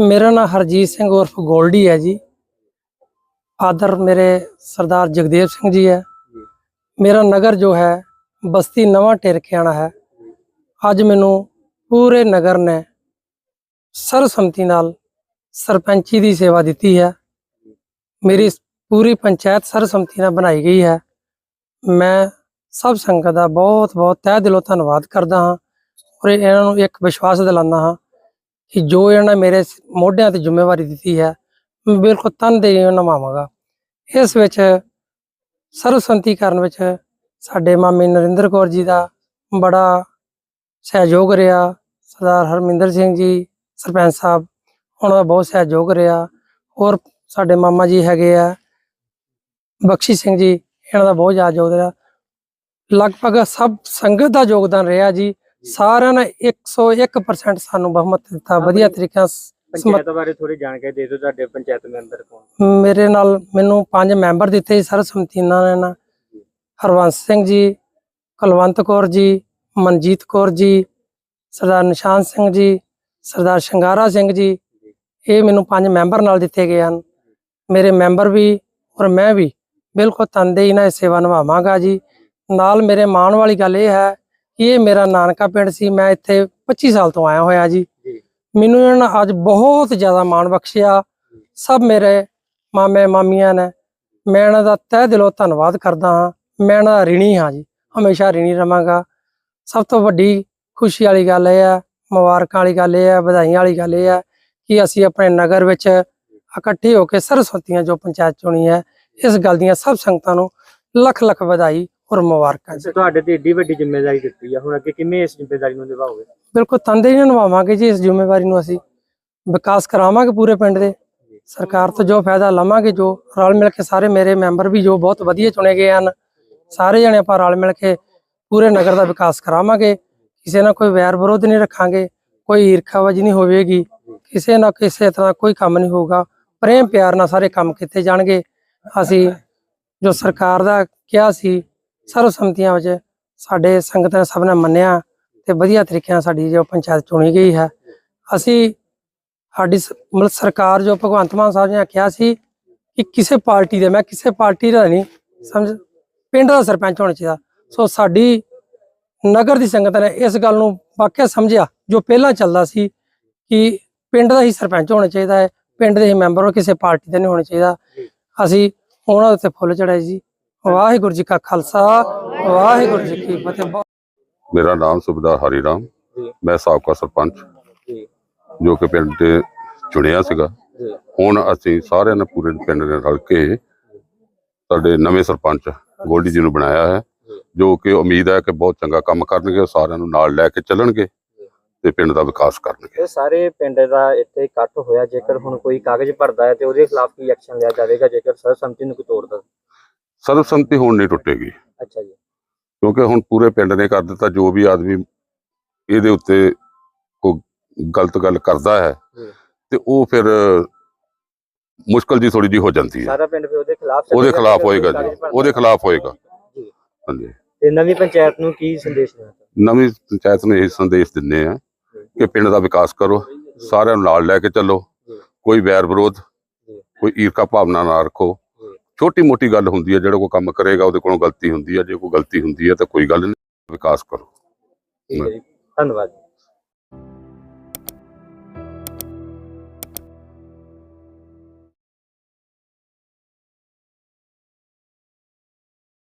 ਮੇਰਾ ਨਾਮ ਹਰਜੀਤ ਸਿੰਘ ਉਰਫ ਗੋਲਡੀ ਹੈ ਜੀ। ਫਾਦਰ ਮੇਰੇ ਸਰਦਾਰ ਜਗਦੇਵ ਸਿੰਘ ਜੀ ਹੈ। ਮੇਰਾ ਨਗਰ ਜੋ ਹੈ, ਬਸਤੀ ਨਵਾਂ ਟਿਰਕਿਆਣਾ ਹੈ। ਅੱਜ ਮੈਨੂੰ ਪੂਰੇ ਨਗਰ ਨੇ ਸਰਬਸੰਮਤੀ ਨਾਲ ਸਰਪੰਚੀ ਦੀ ਸੇਵਾ ਦਿੱਤੀ ਹੈ। ਮੇਰੀ ਪੂਰੀ ਪੰਚਾਇਤ ਸਰਬਸੰਮਤੀ ਨਾਲ ਬਣਾਈ ਗਈ ਹੈ। ਮੈਂ ਸਭ ਸੰਗਤ ਦਾ ਬਹੁਤ ਬਹੁਤ ਤਹਿ ਦਿਲੋਂ ਧੰਨਵਾਦ ਕਰਦਾ ਹਾਂ ਔਰ ਇਹਨਾਂ ਨੂੰ ਇੱਕ ਵਿਸ਼ਵਾਸ ਦਿਲਾਉਂਦਾ ਹਾਂ ਕਿ ਜੋ ਇਹਨਾਂ ਨੇ ਮੇਰੇ ਮੋਢਿਆਂ ਤੇ ਜ਼ਿੰਮੇਵਾਰੀ ਦਿੱਤੀ ਹੈ, ਮੈਂ ਬਿਲਕੁਲ ਤਨਦੇਹੀ ਨਾਲ ਨਿਭਾਵਾਂਗਾ। ਇਸ ਵਿੱਚ ਸਰਬਸੰਮਤੀ ਕਰਨ ਵਿੱਚ ਸਾਡੇ ਮਾਮੀ ਨਰਿੰਦਰ ਕੌਰ ਜੀ ਦਾ ਬੜਾ ਸਹਿਯੋਗ ਰਿਹਾ, ਸਰਦਾਰ ਹਰਮਿੰਦਰ ਸਿੰਘ ਜੀ, ਸਰਪੰਚ ਸਾਹਿਬ, ਉਹਨਾਂ ਦਾ ਬਹੁਤ ਸਹਿਯੋਗ ਰਿਹਾ। ਔਰ ਸਾਡੇ ਮਾਮਾ ਜੀ ਹੈਗੇ ਆ, ਬਖਸ਼ੀ ਸਿੰਘ ਜੀ, ਇਹਨਾਂ ਦਾ ਬਹੁਤ ਜ਼ਿਆਦਾ ਯੋਗਦਾਨ ਰਿਹਾ। ਲਗਭਗ ਸਭ ਸੰਗਤ ਦਾ ਯੋਗਦਾਨ ਰਿਹਾ ਜੀ। ਸਾਰਿਆਂ ਨੇ 101% ਸਾਨੂੰ ਬਹੁਮਤ ਦਿੱਤਾ। ਵਧੀਆ ਤਰੀਕੇ ਨਾਲ ਪੰਚਾਇਤ ਬਾਰੇ ਥੋੜੀ ਜਾਣਕਾਰੀ ਦੇ ਦਿਓ ਤੁਹਾਡੇ ਪੰਚਾਇਤ ਮੈਂਬਰ ਕੌਣ ਮੇਰੇ ਨਾਲ ਮੈਨੂੰ ਪੰਜ ਮੈਂਬਰ ਦਿੱਤੇ ਸਰਬਸੰਮਤੀ ਨਾਲ ਨੇ ਹਰਵੰਸ ਸਿੰਘ ਜੀ ਕੁਲਵੰਤ ਕੌਰ ਜੀ ਮਨਜੀਤ ਕੌਰ ਜੀ ਸਰਦਾਰ ਨਿਸ਼ਾਨ ਸਿੰਘ ਜੀ ਸਰਦਾਰ ਸ਼ਿੰਗਾਰਾ ਸਿੰਘ ਜੀ। ਇਹ ਮੈਨੂੰ ਪੰਜ ਮੈਂਬਰ ਨਾਲ ਦਿੱਤੇ ਗਏ ਹਨ। ਮੇਰੇ ਮੈਂਬਰ ਵੀ ਔਰ ਮੈਂ ਵੀ ਬਿਲਕੁਲ ਤਨਦੇਹੀ ਨਾਲ ਸੇਵਾ ਨਿਭਾਵਾਂਗਾ ਜੀ। ਨਾਲ ਮੇਰੇ ਮਾਣ ਵਾਲੀ ਗੱਲ ਇਹ ਹੈ ਇਹ ਮੇਰਾ ਨਾਨਕਾ ਪਿੰਡ ਸੀ ਮੈਂ ਇੱਥੇ 25 ਸਾਲ ਤੋਂ ਆਇਆ ਹੋਇਆ ਜੀ। ਮੈਨੂੰ ਇਹਨਾਂ ਨੇ ਅੱਜ ਬਹੁਤ ਜ਼ਿਆਦਾ ਮਾਣ ਬਖਸ਼ਿਆ। ਸਭ ਮੇਰੇ ਮਾਮੇ ਮਾਮੀਆਂ ਨੇ ਮੈਂ ਇਹਨਾਂ ਦਾ ਤਹਿ ਦਿਲੋਂ ਧੰਨਵਾਦ ਕਰਦਾ ਹਾਂ। ਮੈਂ ਇਹਨਾਂ ਦਾ ਰਿਣੀ ਹਾਂ ਜੀ ਹਮੇਸ਼ਾ ਰਿਣੀ ਰਵਾਂਗਾ। ਸਭ ਤੋਂ ਵੱਡੀ ਖੁਸ਼ੀ ਵਾਲੀ ਗੱਲ ਇਹ ਹੈ ਮੁਬਾਰਕਾਂ ਵਾਲੀ ਗੱਲ ਇਹ ਹੈ ਵਧਾਈਆਂ ਵਾਲੀ ਗੱਲ ਇਹ ਹੈ ਕਿ ਅਸੀਂ ਆਪਣੇ ਨਗਰ ਵਿੱਚ ਇਕੱਠੇ ਹੋ ਕੇ ਸਰਸਵਤੀਆਂ ਜੋ ਪੰਚਾਇਤ ਚੁਣੀ ਹੈ ਇਸ ਗੱਲ ਦੀਆਂ ਸਭ ਸੰਗਤਾਂ ਨੂੰ ਲੱਖ ਲੱਖ ਵਧਾਈ ਔਰ ਮੁਬਾਰਕਾਂ ਜੀ। ਤੁਹਾਡੇ ਤੇ ਏਡੀ ਵੱਡੀ ਜ਼ਿੰਮੇਵਾਰੀ ਦਿੱਤੀ ਆ। ਹੁਣ ਅੱਗੇ ਕਿਵੇਂ ਇਸ ਜ਼ਿੰਮੇਵਾਰੀ ਨੂੰ ਨਿਭਾਓਗੇ? ਬਿਲਕੁਲ ਤੰਦੇ ਨਾਲ ਨਿਭਾਵਾਂਗੇ ਜੀ ਇਸ ਜ਼ਿੰਮੇਵਾਰੀ ਨੂੰ ਅਸੀਂ। ਵਿਕਾਸ ਕਰਾਵਾਂਗੇ ਪੂਰੇ ਪਿੰਡ ਦੇ। ਸਰਕਾਰ ਤੋਂ ਜੋ ਫਾਇਦਾ ਲਵਾਂਗੇ ਜੋ ਰਲ ਮਿਲ ਕੇ ਸਾਰੇ ਮੇਰੇ ਮੈਂਬਰ ਵੀ ਜੋ ਬਹੁਤ ਵਧੀਆ ਚੁਣੇ ਗਏ ਹਨ ਸਾਰੇ ਜਣੇ ਆਪਾਂ ਰਲ ਮਿਲ ਕੇ ਪੂਰੇ ਨਗਰ ਦਾ ਵਿਕਾਸ ਕਰਾਵਾਂਗੇ। ਕਿਸੇ ਨਾਲ ਕੋਈ ਵੈਰ ਵਿਰੋਧ ਨਹੀਂ ਰੱਖਾਂਗੇ ਕੋਈ ਈਰਖਾਬਾਜ਼ੀ ਨਹੀਂ ਹੋਵੇਗੀ। ਕਿਸੇ ਨਾਲ ਕਿਸੇ ਤਰ੍ਹਾਂ ਕੋਈ ਕੰਮ ਨਹੀਂ ਹੋਊਗਾ। ਪ੍ਰੇਮ ਪਿਆਰ ਨਾਲ ਸਾਰੇ ਕੰਮ ਕੀਤੇ ਜਾਣਗੇ। ਅਸੀਂ ਜੋ ਸਰਕਾਰ ਦਾ ਕਿਹਾ ਸੀ ਸਰਵਸੰਮਤੀਆਂ ਵਿੱਚ ਸਾਡੇ ਸੰਗਤਾਂ ਨੇ ਸਭ ਨੇ ਮੰਨਿਆ ਤੇ ਵਧੀਆ ਤਰੀਕੇ ਨਾਲ ਸਾਡੀ ਜੋ ਪੰਚਾਇਤ ਚੁਣੀ ਗਈ ਹੈ। ਅਸੀਂ ਸਾਡੀ ਸ- ਮਤਲਬ ਸਰਕਾਰ ਜੋ ਭਗਵੰਤ ਮਾਨ ਸਾਹਿਬ ਨੇ ਕਿਹਾ ਸੀ ਕਿ ਕਿਸੇ ਪਾਰਟੀ ਦੇ, ਮੈਂ ਕਿਸੇ ਪਾਰਟੀ ਦਾ ਨਹੀਂ, ਸਮਝ, ਪਿੰਡ ਦਾ ਸਰਪੰਚ ਹੋਣਾ ਚਾਹੀਦਾ। ਸੋ ਸਾਡੀ ਨਗਰ ਦੀ ਸੰਗਤ ਨੇ ਇਸ ਗੱਲ ਨੂੰ ਵਾਕਿਆ ਸਮਝਿਆ, ਜੋ ਪਹਿਲਾਂ ਚੱਲਦਾ ਸੀ ਕਿ ਪਿੰਡ ਦਾ ਹੀ ਸਰਪੰਚ ਹੋਣਾ ਚਾਹੀਦਾ ਹੈ, ਪਿੰਡ ਦੇ ਹੀ ਮੈਂਬਰ ਹੋ, ਕਿਸੇ ਪਾਰਟੀ ਦਾ ਨਹੀਂ ਹੋਣਾ ਚਾਹੀਦਾ। ਅਸੀਂ ਉਹਨਾਂ ਉੱਤੇ ਫੁੱਲ ਚੜਾਏ ਜੀ। ਵਾਹਿਗੁਰੂ ਜੀ ਕਾ ਖਾਲਸਾ ਵਾਹਿਗੁਰੂ ਜੀ ਕੀ ਫਤਿਹ। ਮੇਰਾ ਨਾਮ ਸੁਬੇਦਾਰ ਹਰੀ ਰਾਮ ਮੈਂ ਸਾਬਕਾ ਸਰਪੰਚ ਜੀ ਕਿ ਪਿੰਡ ਤੇ ਚੁਣਿਆ ਸੀਗਾ। ਹੁਣ ਅਸੀਂ ਸਾਰਿਆਂ ਨੇ ਪੂਰੇ ਪਿੰਡ ਨੇ ਰਲ ਕੇ ਸਾਡੇ ਨਵੇਂ ਸਰਪੰਚ ਗੋਲਡੀ ਜੀ ਨੂੰ ਬਣਾਇਆ ਹੈ ਜੋ ਕਿ ਉਮੀਦ ਹੈ ਕਿ ਬਹੁਤ ਚੰਗਾ ਕੰਮ ਕਰਨਗੇ ਸਾਰਿਆਂ ਨੂੰ ਨਾਲ ਲੈ ਕੇ ਚੱਲਣਗੇ ਤੇ ਪਿੰਡ ਦਾ ਵਿਕਾਸ ਕਰਨਗੇ। ਇਹ ਸਾਰੇ ਪਿੰਡ ਦਾ ਇੱਥੇ ਇਕੱਠ ਹੋਇਆ ਜੇਕਰ ਹੁਣ ਕੋਈ ਕਾਗਜ਼ ਭਰਦਾ ਹੈ ਤੇ ਉਹਦੇ ਖਿਲਾਫ ਕੀ ਐਕਸ਼ਨ ਲਿਆ ਜਾਵੇਗਾ ਜੇਕਰ ਸਰਸੰਮਤੀ ਨੂੰ ਕੋਈ ਤੋੜਦਾ ਸਰਬਸੰਮਤੀ ਹੁਣ ਨਹੀਂ ਟੁੱਟੇਗੀ ਅੱਛਾ ਜੀ ਕਿਉਂਕਿ ਹੁਣ ਪੂਰੇ ਪਿੰਡ ਨੇ ਕਰ ਦਿੱਤਾ ਜੋ ਵੀ ਆਦਮੀ ਇਹਦੇ ਉੱਤੇ ਕੋਈ ਗਲਤ ਗੱਲ ਕਰਦਾ ਹੈ। ਤੇ ਉਹ ਫਿਰ ਮੁਸ਼ਕਲ ਜੀ ਥੋੜੀ ਜੀ ਹੋ ਜਾਂਦੀ ਹੈ ਸਾਰਾ ਪਿੰਡ ਫਿਰ ਉਹਦੇ ਖਿਲਾਫ ਉਹਦੇ ਖਿਲਾਫ ਹੋਏਗਾ ਜੀ ਉਹਦੇ ਖਿਲਾਫ ਹੋਏਗਾ ਜੀ। ਹਾਂਜੀ ਤੇ ਨਵੀਂ ਪੰਚਾਇਤ ਨੂੰ ਕੀ ਸੰਦੇਸ਼ ਦੇਣਾ ਨਵੀਂ ਪੰਚਾਇਤ ਨੂੰ ਇਹ ਸੰਦੇਸ਼ ਦਿੰਦੇ ਆ ਕਿ ਪਿੰਡ ਦਾ ਵਿਕਾਸ ਕਰੋ ਸਾਰਿਆਂ ਨੂੰ ਨਾਲ ਲੈ ਕੇ ਚੱਲੋ। ਕੋਈ ਵੈਰ ਵਿਰੋਧ। ਕੋਈ ਈਰਖਾ ਭਾਵਨਾ ਨਾ ਰੱਖੋ। ਛੋਟੀ ਮੋਟੀ ਗੱਲ ਹੁੰਦੀ ਹੈ ਜਿਹੜਾ ਕੋਈ ਕੰਮ ਕਰੇਗਾ ਉਹਦੇ ਕੋਲੋਂ ਗਲਤੀ ਹੁੰਦੀ ਹੈ ਜੇ ਕੋਈ ਗਲਤੀ ਹੁੰਦੀ ਹੈ ਤਾਂ ਕੋਈ ਗੱਲ ਨਹੀਂ ਵਿਕਾਸ ਕਰੋ। ਠੀਕ ਹੈ ਜੀ ਧੰਨਵਾਦ